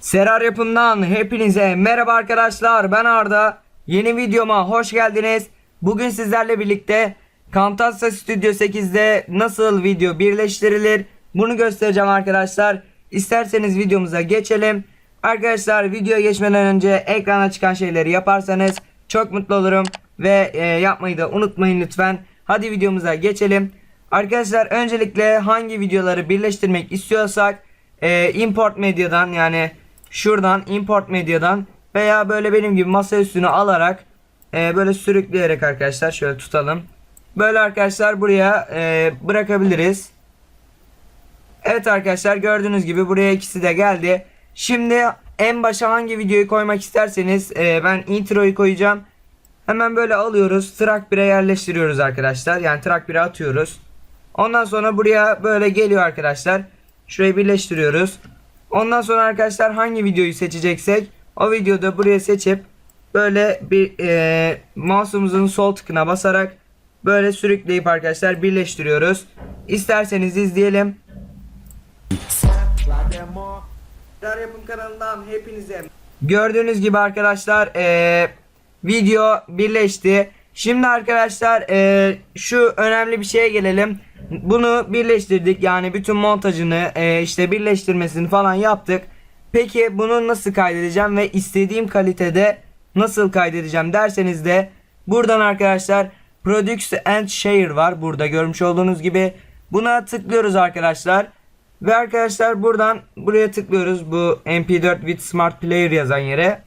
Serar yapımdan hepinize merhaba arkadaşlar. Ben Arda. Yeni videoma hoş geldiniz. Bugün sizlerle birlikte Camtasia Studio 8'de nasıl video birleştirilir Bunu göstereceğim arkadaşlar. İsterseniz videomuza geçelim. Arkadaşlar videoya geçmeden önce ekrana çıkan şeyleri yaparsanız çok mutlu olurum Ve e, yapmayı da unutmayın lütfen. Hadi videomuza geçelim. Arkadaşlar öncelikle hangi videoları birleştirmek istiyorsak e, import medyadan yani şuradan import medyadan veya böyle benim gibi masa üstüne alarak e, böyle sürükleyerek arkadaşlar şöyle tutalım. Böyle arkadaşlar buraya e, bırakabiliriz. Evet arkadaşlar gördüğünüz gibi buraya ikisi de geldi. Şimdi en başa hangi videoyu koymak isterseniz e, ben introyu koyacağım. Hemen böyle alıyoruz. Track 1'e yerleştiriyoruz arkadaşlar. Yani track 1'e atıyoruz. Ondan sonra buraya böyle geliyor arkadaşlar. Şurayı birleştiriyoruz. Ondan sonra arkadaşlar hangi videoyu seçeceksek o videoda buraya seçip böyle bir e, mouse'umuzun sol tıkına basarak böyle sürükleyip arkadaşlar birleştiriyoruz. İsterseniz izleyelim. Gördüğünüz gibi arkadaşlar e, video birleşti. Şimdi arkadaşlar e, şu önemli bir şeye gelelim. Bunu birleştirdik yani bütün montajını e, işte birleştirmesini falan yaptık. Peki bunu nasıl kaydedeceğim ve istediğim kalitede nasıl kaydedeceğim derseniz de buradan arkadaşlar Produce and Share var burada görmüş olduğunuz gibi. Buna tıklıyoruz arkadaşlar. Ve arkadaşlar buradan buraya tıklıyoruz bu MP4 with Smart Player yazan yere.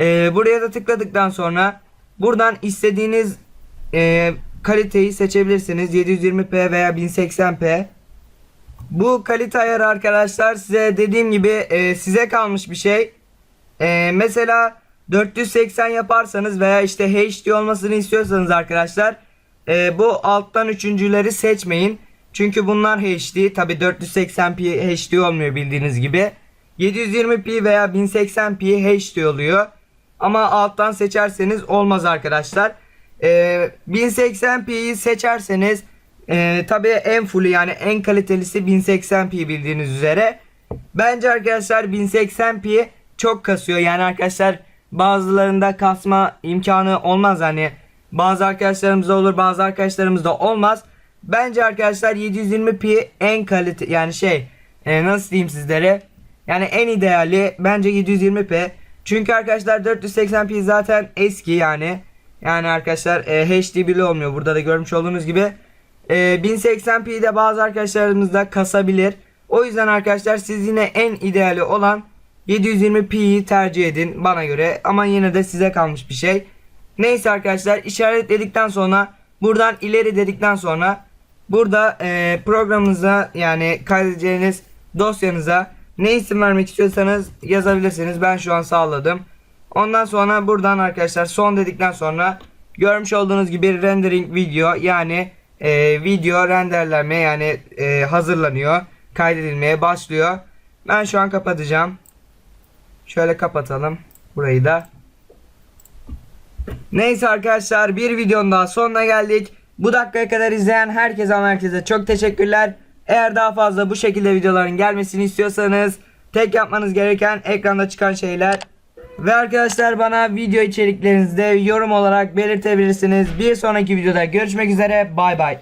Ee, buraya da tıkladıktan sonra buradan istediğiniz e, kaliteyi seçebilirsiniz. 720p veya 1080p. Bu kalite ayarı arkadaşlar size dediğim gibi e, size kalmış bir şey. E, mesela 480 yaparsanız veya işte HD olmasını istiyorsanız arkadaşlar e, bu alttan üçüncüleri seçmeyin. Çünkü bunlar HD. Tabi 480p HD olmuyor bildiğiniz gibi. 720p veya 1080p HD oluyor. Ama alttan seçerseniz olmaz arkadaşlar. Ee, 1080p'yi seçerseniz e, tabi en fullü yani en kalitelisi 1080p bildiğiniz üzere. Bence arkadaşlar 1080p çok kasıyor. Yani arkadaşlar bazılarında kasma imkanı olmaz hani. Bazı arkadaşlarımızda olur bazı arkadaşlarımızda olmaz. Bence arkadaşlar 720p en kalite yani şey e, nasıl diyeyim sizlere yani en ideali bence 720p çünkü arkadaşlar 480p zaten eski yani yani arkadaşlar e, HD bile olmuyor burada da görmüş olduğunuz gibi e, 1080p de bazı arkadaşlarımız da kasabilir o yüzden arkadaşlar siz yine en ideali olan 720p'yi tercih edin bana göre ama yine de size kalmış bir şey neyse arkadaşlar işaretledikten sonra buradan ileri dedikten sonra Burada e, programınıza yani kaydedeceğiniz dosyanıza ne isim vermek istiyorsanız yazabilirsiniz. Ben şu an sağladım. Ondan sonra buradan arkadaşlar son dedikten sonra görmüş olduğunuz gibi rendering video yani e, video renderlenme yani e, hazırlanıyor. Kaydedilmeye başlıyor. Ben şu an kapatacağım. Şöyle kapatalım burayı da. Neyse arkadaşlar bir videonun daha sonuna geldik. Bu dakikaya kadar izleyen herkese ama herkese çok teşekkürler. Eğer daha fazla bu şekilde videoların gelmesini istiyorsanız tek yapmanız gereken ekranda çıkan şeyler. Ve arkadaşlar bana video içeriklerinizde yorum olarak belirtebilirsiniz. Bir sonraki videoda görüşmek üzere. Bay bay.